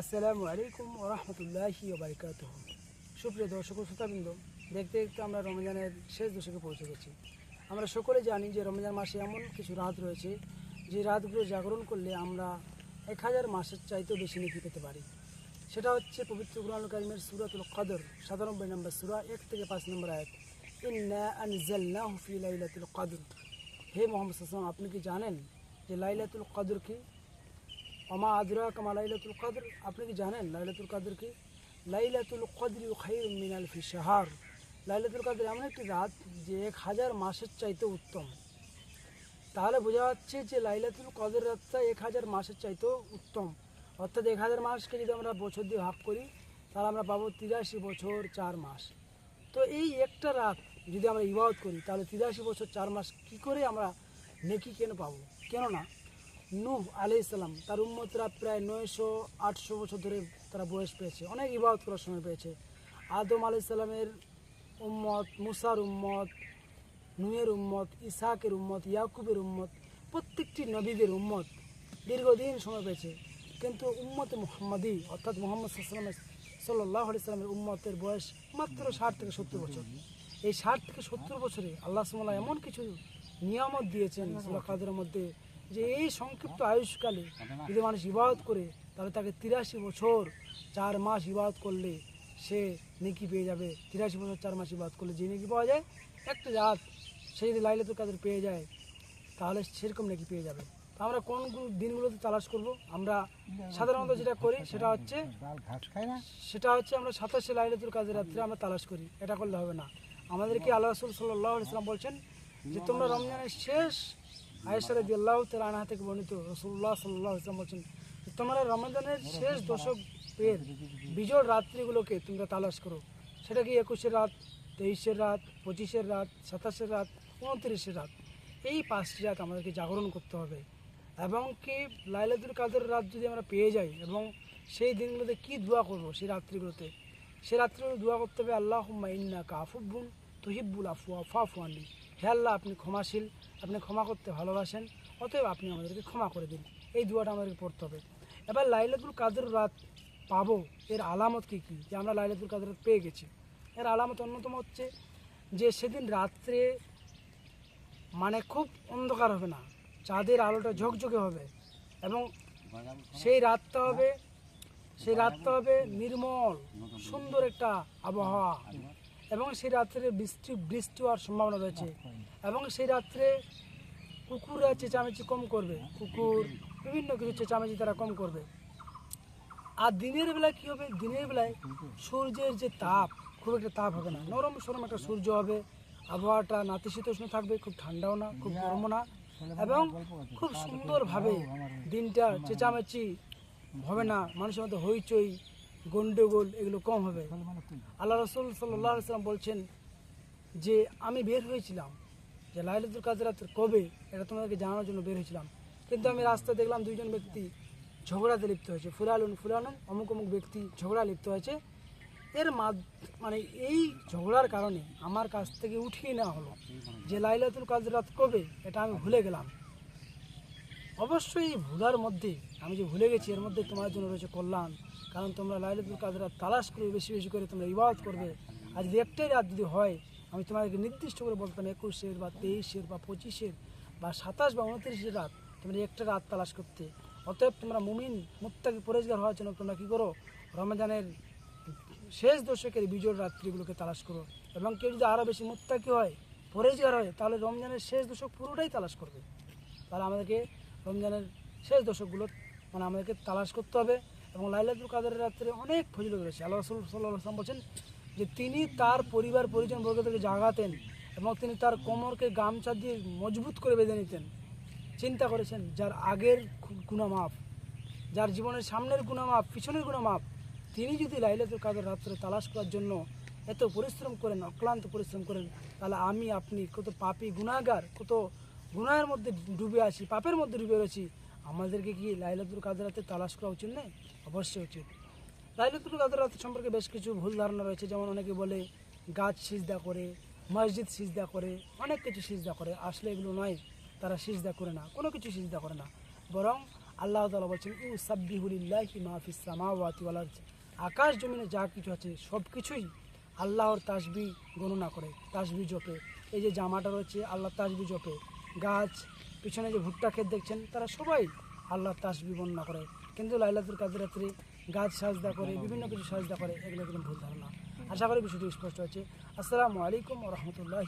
আসসালামু আলাইকুম ওরহমতুল্লাহি ওবরকাত সুপ্রিয় দর্শক ও শ্রোতাবৃন্দ, দেখতে দেখতে আমরা রমজানের শেষ দশকে পৌঁছে গেছি। আমরা সকলে জানি যে রমজান মাসে এমন কিছু রাত রয়েছে, যে রাতগুলো জাগরণ করলে আমরা এক হাজার মাসের চাইতেও বেশি নেকি পেতে পারি। সেটা হচ্ছে পবিত্র কুরআন কারিমের সুরাতুল কদর, সাতানব্বই নম্বর সুরা, এক থেকে পাঁচ নম্বর আয়াত। ইন্না আনজালনাহু ফি লাইলাতুল কদর। হে মোহাম্মদ আপনি কি জানেন যে লাইলাতুল কদর কি অমা আদরা কামা লাইলাতুল কদর আপনি কি জানেন লাইলাতুল কদর কি লাইলাতুল কদর খাইর মিনাল ফি শাহার। লাইলাতুল কদর এমন একটি রাত যে এক হাজার মাসের চাইতে উত্তম। তাহলে বোঝা যাচ্ছে যে লাইলাতুল কদর রাতটা এক হাজার মাসের চাইতেও উত্তম। অর্থাৎ এক হাজার মাসকে যদি আমরা বছর দিয়ে ভাগ করি, তাহলে আমরা পাবো তিরাশি বছর চার মাস। তো এই একটা রাত যদি আমরা ইবাদত করি, তাহলে তিরাশি বছর চার মাস কি করে আমরা নেকি কেন পাবো? কেননা নূহ আলাইহিস সালাম, তার উম্মতরা প্রায় নয়শো, আটশো বছর ধরে তারা বয়স পেয়েছে, অনেক ইবাদত করার সময় পেয়েছে। আদম আলাইহিস সালামের উম্মত, মুসার উম্মত নুয়ের উম্মত ইসাকের উম্মত, ইয়াকুবের উম্মত, প্রত্যেকটি নবীদের উম্মত দীর্ঘদিন সময় পেয়েছে। কিন্তু উম্মতে মুহাম্মাদি, অর্থাৎ মোহাম্মদ সাল্লামের সাল্লাহ আলি সাল্লামের উম্মতের বয়স মাত্র ষাট থেকে সত্তর বছর। এই ষাট থেকে সত্তর বছরে আল্লাহ সাল্লাহ এমন কিছু নিয়ামত দিয়েছেন মধ্যে যে এই সংক্ষিপ্ত আয়ুষ্কালে যদি মানুষ ইবাদত করে, তাহলে তাকে তিরাশি বছর চার মাস ইবাদত করলে সে নেকি পেয়ে যাবে। তিরাশি বছর চার মাস ইবাদত করলে যে নেকি পাওয়া যায়, একটা রাত সে যদি লাইলাতুল কাদের পেয়ে যায়, তাহলে সেরকম নাকি পেয়ে যাবে। আমরা কোন দিনগুলোতে তালাশ করব? আমরা সাধারণত যেটা করি, সেটা হচ্ছে সেটা হচ্ছে আমরা সাতাশে লাইলাতুল কাদের রাত্রে আমরা তালাশ করি। এটা করলে হবে না। আমাদেরকে আল্লাহ রসুল সাল্লাহ ইসলাম বলছেন যে, তোমরা রমজানের শেষ আয়েসারে দিল্লাহ তার আনহা থেকে বর্ণিত রসুল্লাহ সাল্লাহ ইসলাম বলছেন তোমরা রমজানের শেষ দশক এর বিজোড় রাত্রিগুলোকে তোমরা তালাশ করো। সেটা কি একুশের রাত, তেইশের রাত, পঁচিশের রাত, সাতাশের রাত, উনত্রিশের রাত? এই পাঁচটি রাত আমাদেরকে জাগরণ করতে হবে। এবং কি লাইলাদুল কাদের রাত যদি আমরা পেয়ে যাই এবং সেই দিনগুলোতে কি দোয়া করব, সেই রাত্রিগুলোতে? সে রাত্রিগুলো দোয়া করতে হবে আল্লাহ ইন্না কাফুবুন তুহিব্বুল আফুয়া আনলি। হে আল্লাহ, আপনি ক্ষমাশীল, আপনি ক্ষমা করতে ভালোবাসেন, অতএব আপনি আমাদেরকে ক্ষমা করে দিন। এই দুয়াটা আমাদেরকে পড়তে হবে। এবার লাইলাতুল কাদের রাত পাবো, এর আলামত কী কী? যে আমরা লাইলাতুল কাদের রাত পেয়ে গেছি। এর আলামত অন্যতম হচ্ছে যে সেদিন রাত্রে মানে খুব অন্ধকার হবে না। চাঁদের আলোটা ঝকঝকে হবে এবং সেই রাতটা হবে সেই রাতটা হবে নির্মল, সুন্দর একটা আবহাওয়া। এবং সেই রাত্রে বৃষ্টি বৃষ্টি হওয়ার সম্ভাবনা রয়েছে। এবং সেই রাত্রে কুকুররা চেঁচামেচি কম করবে। কুকুর, বিভিন্ন কিছু চেঁচামেচি তারা কম করবে। আর দিনের বেলায় কী হবে? দিনের বেলায় সূর্যের যে তাপ, খুব একটা তাপ হবে না। নরম সরম একটা সূর্য হবে। আবহাওয়াটা নাতিশীতোষ্ণ থাকবে, খুব ঠান্ডাও না, খুব গরমও না। এবং খুব সুন্দরভাবে দিনটা চেঁচামেচি হবে না। মানুষের মধ্যে হইচই গন্ডগোল এগুলো কম হবে। আল্লাহ রসুল সাল্লাহ সাল্লাম বলছেন যে আমি বের হয়েছিলাম যে লাইলাতুল কাদের রাত কবে এটা তোমাদেরকে জানানোর জন্য বের হয়েছিলাম। কিন্তু আমি রাস্তায় দেখলাম দুইজন ব্যক্তি ঝগড়াতে লিপ্ত হয়েছে। ফুলালুন ফুলানুন অমুক অমুক ব্যক্তি ঝগড়া লিপ্ত হয়েছে। এর মাদ মানে এই ঝগড়ার কারণে আমার কাছ থেকে উঠিয়ে নেওয়া হলো যে লাইলাতুল কাদের রাত কবে এটা আমি ভুলে গেলাম। অবশ্যই ভুলার মধ্যে আমি যে ভুলে গেছি এর মধ্যে তোমার জন্য রয়েছে কল্যাণ। কারণ তোমরা লাইলাতুল কাদের তালাশ করে বেশি বেশি করে তোমরা ইবাদত করবে। আর যদি একটাই রাত যদি হয়, আমি তোমাদেরকে নির্দিষ্ট করে বলতাম, একুশের বা তেইশের বা পঁচিশের বা সাতাশ বা উনত্রিশের রাত তোমরা একটা রাত তালাশ করতে। অতএব তোমরা মুমিন, মুত্তাকি পরেজগার হওয়ার জন্য তোমরা কী করো? রমজানের শেষ দশকের বিজয় রাত্রিগুলোকে তালাশ করো। এবং কেউ যদি আরও বেশি মুত্তাকি হয় পরেজগার হয়, তাহলে রমজানের শেষ দশক পুরোটাই তালাশ করবে। তাহলে আমাদেরকে রমজানের শেষ দশকগুলো মানে আমাদেরকে তালাশ করতে হবে। এবং লাইলাতুল কাদের রাত্রে অনেক ফজিলত রয়েছে। আল্লাহ রসুল সাল্লাহ আসলাম বলছেন যে তিনি তার পরিবার পরিজন বর্গদেরকে জাগাতেন এবং তিনি তার কোমরকে গামছা দিয়ে মজবুত করে বেঁধে নিতেন। চিন্তা করেছেন, যার আগের গুণা মাপ যার জীবনের সামনের গুণা মাপ পিছনের গুণা মাপ তিনি যদি লাইলাতুল কাদের রাত্রে তালাশ করার জন্য এত পরিশ্রম করেন, অক্লান্ত পরিশ্রম করেন, তাহলে আমি, আপনি কত পাপি গুণাগার কত গুনাহের মধ্যে ডুবে আছি, পাপের মধ্যে ডুবে রয়েছি আমাদেরকে কি লাইলাতুল কাদের রাতে তালাশ করা উচিত নয় অবশ্যই উচিত। লাইলাতুল কাদের রাত সম্পর্কে বেশ কিছু ভুল ধারণা রয়েছে। যেমন অনেকে বলে, গাছ সিজদা করে, মসজিদ সিজদা করে, অনেক কিছু সিজদা করে। আসলে এগুলো নয়, তারা সিজদা করে না, কোনো কিছু সিজদা করে না। বরং আল্লাহ তালা বলছেন, ইউ সাব্বিহুলিল্লাহি মাহফিস সামাওয়াতি ওয়াল আরদ। আকাশ জমিনে যা কিছু আছে, সব কিছুই আল্লাহর তাসবি গণনা করে, তাসবি জপে। এই যে জামাটা রয়েছে আল্লাহ তাসবি জপে। গাছ পিছনে যে ভুট্টা ক্ষেত দেখছেন, তারা সবাই আল্লাহর তাসবি বর্ণনা করে। কিন্তু লাইলাতুল কাদের রাত্রে গাছ সাজদা করে, বিভিন্ন কিছু সাজদা করে, এগুলো কিন্তু ভুল ধারণা। আশা করি বিষয়টি স্পষ্ট হচ্ছে আসসালামু আলাইকুম রহমতুল্লাহ